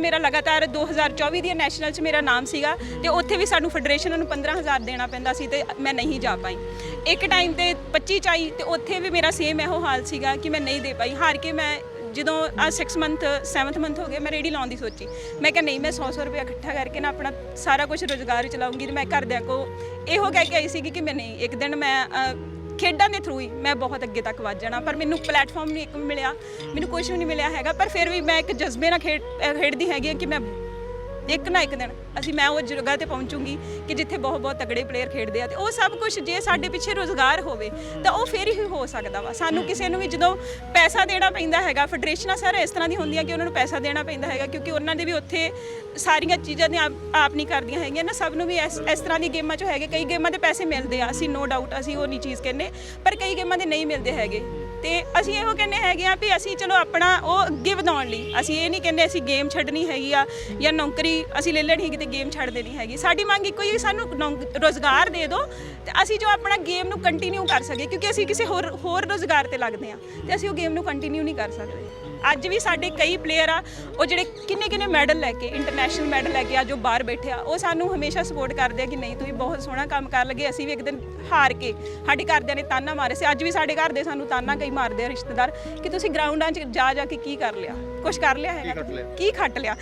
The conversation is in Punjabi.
ਮੇਰਾ ਲਗਾਤਾਰ 2024 ਦੀ ਨੈਸ਼ਨਲ 'ਚ ਮੇਰਾ ਨਾਮ ਸੀਗਾ ਤੇ ਉੱਥੇ ਵੀ ਸਾਨੂੰ ਫੈਡਰੇਸ਼ਨ ਨੂੰ 15000 ਦੇਣਾ ਪੈਂਦਾ ਸੀ ਤੇ ਮੈਂ ਨਹੀਂ ਜਾ ਪਾਈ। ਇੱਕ ਟਾਈਮ ਤੇ 25 ਚ ਆਈ ਤੇ ਉੱਥੇ ਵੀ ਮੇਰਾ ਸੇਮ ਇਹੋ ਹਾਲ ਸੀਗਾ ਕਿ ਮੈਂ ਨਹੀਂ ਦੇ ਪਾਈ। ਹਾਰ ਕੇ ਮੈਂ ਜਦੋਂ ਆ 6 ਮੰਥ 7th ਮੰਥ ਹੋ ਗਿਆ ਮੈਂ ਰੇੜੀ ਲਾਉਣ ਦੀ ਸੋਚੀ। ਮੈਂ ਕਿਹਾ ਨਹੀਂ, ਮੈਂ 100 100 ਰੁਪਏ ਇਕੱਠਾ ਕਰਕੇ ਨਾ ਆਪਣਾ ਸਾਰਾ ਕੁਝ ਰੋਜ਼ਗਾਰ ਚਲਾਉਂਗੀ ਤੇ ਮੈਂ ਘਰਦਿਆਂ ਕੋ ਇਹੋ ਕਹਿ ਕੇ ਆਈ ਸੀਗੀ ਕਿ ਮੈਂ ਨਹੀਂ, ਇੱਕ ਦਿਨ ਮੈਂ ਖੇਡਾਂ ਦੇ ਥਰੂ ਹੀ ਮੈਂ ਬਹੁਤ ਅੱਗੇ ਤੱਕ ਵੱਧ ਜਾਣਾ, ਪਰ ਮੈਨੂੰ ਪਲੇਟਫਾਰਮ ਨਹੀਂ ਇੱਕ ਮਿਲਿਆ, ਮੈਨੂੰ ਕੁਝ ਵੀ ਨਹੀਂ ਮਿਲਿਆ ਹੈਗਾ, ਪਰ ਫਿਰ ਵੀ ਮੈਂ ਇੱਕ ਜਜ਼ਬੇ ਨਾਲ ਖੇਡ ਖੇਡਦੀ ਹੈਗੀ ਹਾਂ ਕਿ ਮੈਂ ਇੱਕ ਨਾ ਇੱਕ ਦਿਨ ਅਸੀਂ ਮੈਂ ਉਹ ਜਗ੍ਹਾ ਤੇ ਪਹੁੰਚੂਗੀ ਕਿ ਜਿੱਥੇ ਬਹੁਤ ਬਹੁਤ ਤਗੜੇ ਪਲੇਅਰ ਖੇਡਦੇ ਆ ਤੇ ਉਹ ਸਭ ਕੁਝ ਜੇ ਸਾਡੇ ਪਿੱਛੇ ਰੋਜ਼ਗਾਰ ਹੋਵੇ ਤਾਂ ਉਹ ਫਿਰ ਹੀ ਹੋ ਸਕਦਾ ਵਾ। ਸਾਨੂੰ ਕਿਸੇ ਨੂੰ ਵੀ ਜਦੋਂ ਪੈਸਾ ਦੇਣਾ ਪੈਂਦਾ ਹੈਗਾ ਫੈਡਰੇਸ਼ਨਾਂ ਸਾਰੇ ਇਸ ਤਰ੍ਹਾਂ ਦੀ ਹੁੰਦੀਆਂ ਕਿ ਉਹਨਾਂ ਨੂੰ ਪੈਸਾ ਦੇਣਾ ਪੈਂਦਾ ਹੈਗਾ ਕਿਉਂਕਿ ਉਹਨਾਂ ਦੇ ਵੀ ਉੱਥੇ ਸਾਰੀਆਂ ਚੀਜ਼ਾਂ ਦੇ ਆਪ ਆਪ ਨਹੀਂ ਕਰਦੀਆਂ ਹੈਗੀਆਂ ਨਾ ਸਭ ਨੂੰ ਵੀ ਇਸ ਇਸ ਤਰ੍ਹਾਂ ਦੀ ਗੇਮਾਂ 'ਚ ਹੈਗੇ। ਕਈ ਗੇਮਾਂ ਦੇ ਪੈਸੇ ਮਿਲਦੇ ਆ ਅਸੀਂ ਨੋ ਡਾਊਟ ਅਸੀਂ ਉਹ ਨਹੀਂ ਚੀਜ਼ ਕਹਿੰਦੇ ਪਰ ਕਈ ਗੇਮਾਂ ਦੇ ਨਹੀਂ ਮਿਲਦੇ ਹੈਗੇ। ਤੇ ਅਸੀਂ ਇਹੋ ਕਹਿੰਦੇ ਹੈਗੇ ਆ ਵੀ ਅਸੀਂ ਚਲੋ ਆਪਣਾ ਉਹ ਅੱਗੇ ਵਧਾਉਣ ਲਈ। ਅਸੀਂ ਇਹ ਨਹੀਂ ਕਹਿੰਦੇ ਅਸੀਂ ਗੇਮ ਛੱਡਣੀ ਹੈਗੀ ਆ ਜਾਂ ਨੌਕਰੀ ਅਸੀਂ ਲੈ ਲੈਣੀ ਹੈਗੀ ਤੇ ਗੇਮ ਛੱਡ ਦੇਣੀ ਹੈਗੀ। ਸਾਡੀ ਮੰਗ ਇੱਕੋ ਹੀ ਹੈ, ਸਾਨੂੰ ਨੌਕ- ਰੋਜ਼ਗਾਰ ਦੇ ਦਿਓ ਤੇ ਅਸੀਂ ਜੋ ਆਪਣਾ ਗੇਮ ਨੂੰ ਕੰਟੀਨਿਊ ਕਰ ਸਕੀਏ ਕਿਉਂਕਿ ਅਸੀਂ ਕਿਸੇ ਹੋਰ ਹੋਰ ਰੋਜ਼ਗਾਰ ਤੇ ਲੱਗਦੇ ਆ ਤੇ ਅਸੀਂ ਉਹ ਗੇਮ ਨੂੰ ਕੰਟੀਨਿਊ ਨਹੀਂ ਕਰ ਸਕਦੇ। ਅੱਜ ਵੀ ਸਾਡੇ ਕਈ ਪਲੇਅਰ ਆ ਉਹ ਜਿਹੜੇ ਕਿੰਨੇ ਕਿੰਨੇ ਮੈਡਲ ਲੈ ਕੇ ਇੰਟਰਨੈਸ਼ਨਲ ਮੈਡਲ ਲੈ ਕੇ ਅੱਜ ਉਹ ਬਾਹਰ ਬੈਠੇ ਆ ਉਹ ਸਾਨੂੰ ਹਮੇਸ਼ਾ ਸਪੋਰਟ ਕਰਦੇ ਆ ਕਿ ਨਹੀਂ ਤੁਸੀਂ ਬਹੁਤ ਸੋਹਣਾ ਕੰਮ ਕਰ ਲਗੇ ਅਸੀਂ ਵੀ ਇੱਕ ਦਿਨ ਹਾਰ ਕੇ ਸਾਡੇ ਘਰਦਿਆਂ ਨੇ ਤਾਨਾ ਮਾਰੇ ਸੀ ਅੱਜ ਵੀ ਸਾਡੇ ਘਰ ਦੇ ਸਾਨੂੰ ਤਾਨਾ ਕਈ ਮਾਰਦੇ ਆ ਰਿਸ਼ਤੇਦਾਰ ਕਿ ਤੁਸੀਂ ਗਰਾਊਂਡਾਂ 'ਚ ਜਾ ਜਾ ਕੇ ਕੀ ਕਰ ਲਿਆ? ਕੁਝ ਕਰ ਲਿਆ ਹੈਗਾ ਲਿਆ? ਕੀ ਖੱਟ ਲਿਆ?